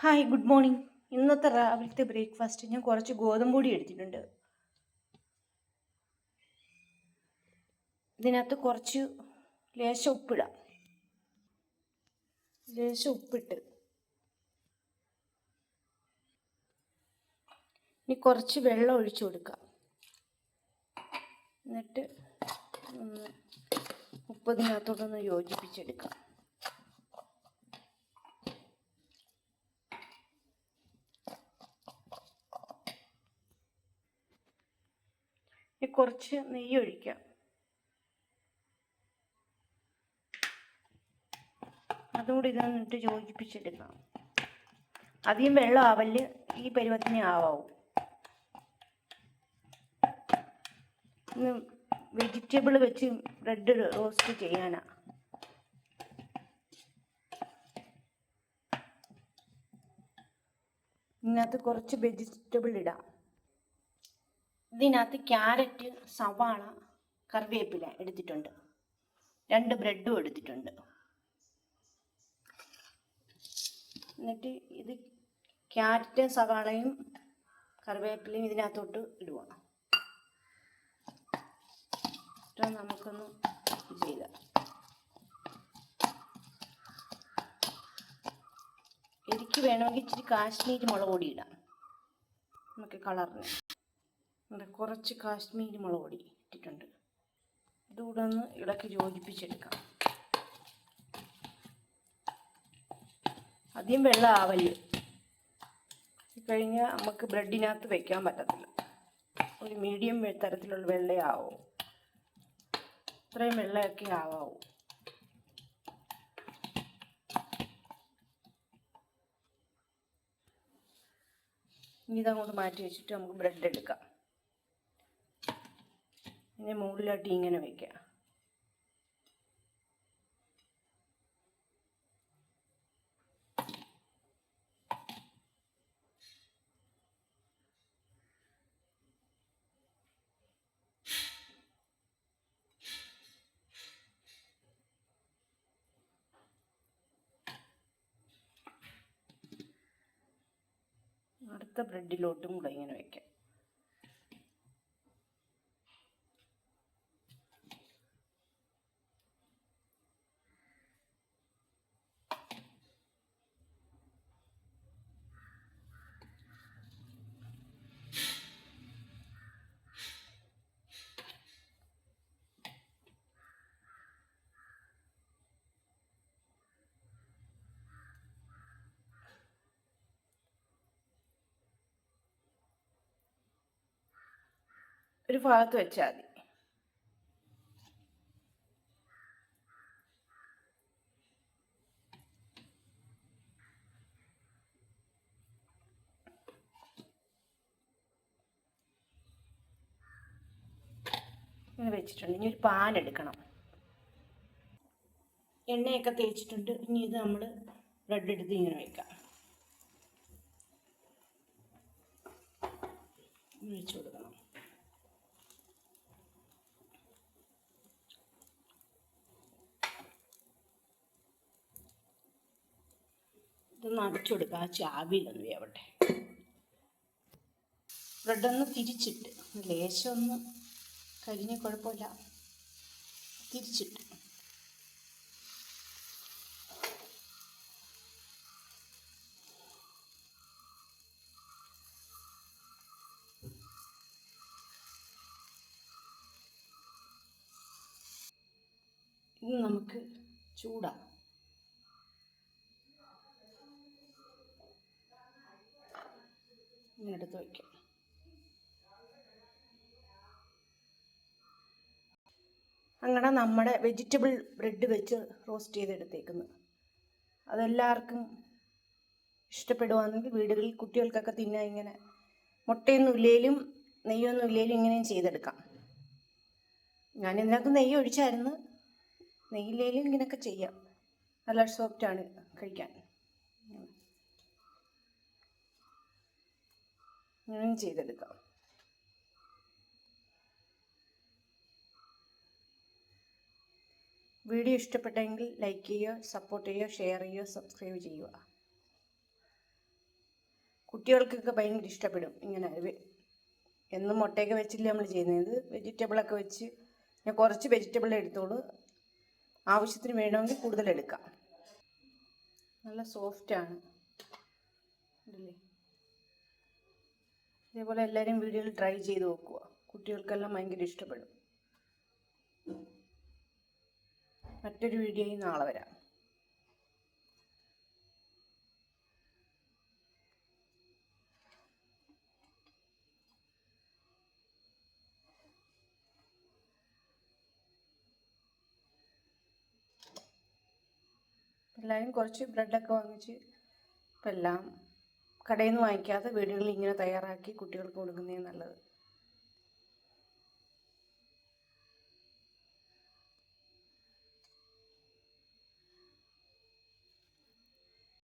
Hi good morning ഇന്നത്തെ രാവിലത്തെ breakfast ഞാൻ കുറച്ച് ഗോതമ്പ് പൊടി എടുത്തിട്ടുണ്ട്. ഇതിനകത്ത് കുറച്ച് ലേശം ഉപ്പിടാം. ലേശം ഉപ്പിട്ട്. ഇനി കുറച്ച് വെള്ളം ഒഴിച്ചു കൊടുക്കാം. എന്നിട്ട് ഒന്ന് ഉപ്പതിനകത്തോട്ടൊന്ന് യോജിപ്പിച്ചെടുക്കാം. കുറച്ച് നെയ്യ് ഒഴിക്കാം. അതുകൂടി ഇതൊന്നിട്ട് യോജിപ്പിച്ചെടുക്കാം. അധികം വെള്ളം ആവൽ ഈ പരുവത്തിന് ആവാവും. ഇന്ന് വെജിറ്റബിൾ വെച്ച് ബ്രെഡ് റോസ്റ്റ് ചെയ്യാനാ. ഇതിനകത്ത് കുറച്ച് വെജിറ്റബിൾ ഇടാം. ഇതിനകത്ത് ക്യാരറ്റ് സവാള കറിവേപ്പില എടുത്തിട്ടുണ്ട്. രണ്ട് ബ്രെഡും എടുത്തിട്ടുണ്ട്. എന്നിട്ട് ഇത് ക്യാരറ്റ് സവാളയും കറിവേപ്പിലയും ഇതിനകത്തോട്ട് എന്നിട്ട് നമുക്കൊന്ന് ചെയ്ത. എനിക്ക് വേണമെങ്കിൽ ഇച്ചിരി കാശ്മീരി മുളക് പൊടി ഇടാം. നമുക്ക് കളറിന്. ഇവിടെ കുറച്ച് കാശ്മീരി മുളക് പൊടി ഇട്ടിട്ടുണ്ട്. ഇതുകൂടെ ഒന്ന് ഇളക്കി യോജിപ്പിച്ചെടുക്കാം. ആദ്യം വെള്ളം ആവൽ കഴിഞ്ഞാൽ നമുക്ക് ബ്രെഡിനകത്ത് വെക്കാൻ പറ്റത്തില്ല. ഒരു മീഡിയം തരത്തിലുള്ള വെള്ളേ ആവൂ. ഇത്രയും വെള്ളമൊക്കെ ആവാവൂ. ഇനി ഇതങ്ങോട്ട് മാറ്റി വെച്ചിട്ട് നമുക്ക് ബ്രെഡ് എടുക്കാം. ഇനി മുകളിലോട്ട് ഇങ്ങനെ വയ്ക്കുക അടുത്ത ബ്രെഡിലോട്ടും കൂടെ ഇങ്ങനെ വെക്കാം. ഒരു ഭാഗത്ത് വെച്ചാൽ മതി. ഇങ്ങനെ വെച്ചിട്ടുണ്ട്. ഇനി ഒരു പാൻ എടുക്കണം. എണ്ണയൊക്കെ തേച്ചിട്ടുണ്ട്. ഇനി ഇത് നമ്മൾ ബ്രെഡ് എടുത്ത് ഇങ്ങനെ വെക്കാം. ഒഴിച്ചു കൊടുക്കണം. ഇതൊന്ന് അടച്ചു കൊടുക്കുക ആ ചാവിയിലൊന്ന് വേവട്ടെ. ബ്രെഡൊന്ന് തിരിച്ചിട്ട് ലേശം ഒന്ന് കരിഞ്ഞ കുഴപ്പമില്ല. തിരിച്ചിട്ട്. ഇത് നമുക്ക് ചൂടാക്കാം. ഇങ്ങനെ എടുത്ത് വയ്ക്കും. അങ്ങനെ നമ്മുടെ വെജിറ്റബിൾ ബ്രെഡ് വെച്ച് റോസ്റ്റ് ചെയ്തെടുത്തേക്കുന്നത് അതെല്ലാവർക്കും ഇഷ്ടപ്പെടുവാണെങ്കിൽ വീടുകളിൽ കുട്ടികൾക്കൊക്കെ തിന്നാൻ ഇങ്ങനെ മുട്ടയൊന്നും ഇല്ലേലും നെയ്യൊന്നും ഇല്ലേലും ഇങ്ങനെയും ചെയ്തെടുക്കാം. ഞാൻ ഇതിനകത്ത് നെയ്യ് ഒഴിച്ചായിരുന്നു. നെയ്യില്ലേലും ഇങ്ങനെയൊക്കെ ചെയ്യാം. നല്ല സോഫ്റ്റാണ് കഴിക്കാൻ. ഇങ്ങനെയും ചെയ്തെടുക്കാം. വീഡിയോ ഇഷ്ടപ്പെട്ടെങ്കിൽ ലൈക്ക് ചെയ്യുക സപ്പോർട്ട് ചെയ്യുക ഷെയർ ചെയ്യുക സബ്സ്ക്രൈബ് ചെയ്യുക. കുട്ടികൾക്കൊക്കെ ഭയങ്കര ഇഷ്ടപ്പെടും ഇങ്ങനെ എന്നും മുട്ടയൊക്കെ വെച്ചില്ല നമ്മൾ ചെയ്യുന്നത്? വെജിറ്റബിളൊക്കെ വെച്ച് ഞാൻ കുറച്ച് വെജിറ്റബിൾ എടുത്തോളൂ ആവശ്യത്തിന് വേണമെങ്കിൽ കൂടുതൽ എടുക്കാം. നല്ല സോഫ്റ്റാണ് ഇല്ലേ ഇതേപോലെ എല്ലാവരും വീഡിയോയിൽ ട്രൈ ചെയ്ത് നോക്കുക. കുട്ടികൾക്കെല്ലാം ഭയങ്കര ഇഷ്ടപ്പെടും. മറ്റൊരു വീഡിയോയിൽ നാളെ വരാം. എല്ലാവരും കുറച്ച് ബ്രെഡൊക്കെ വാങ്ങിച്ച് ഇപ്പം എല്ലാം കടയിൽ നിന്ന് വാങ്ങിക്കാതെ വീടുകളിൽ ഇങ്ങനെ തയ്യാറാക്കി കുട്ടികൾക്ക് കൊടുക്കുന്നതാണ് നല്ലത്.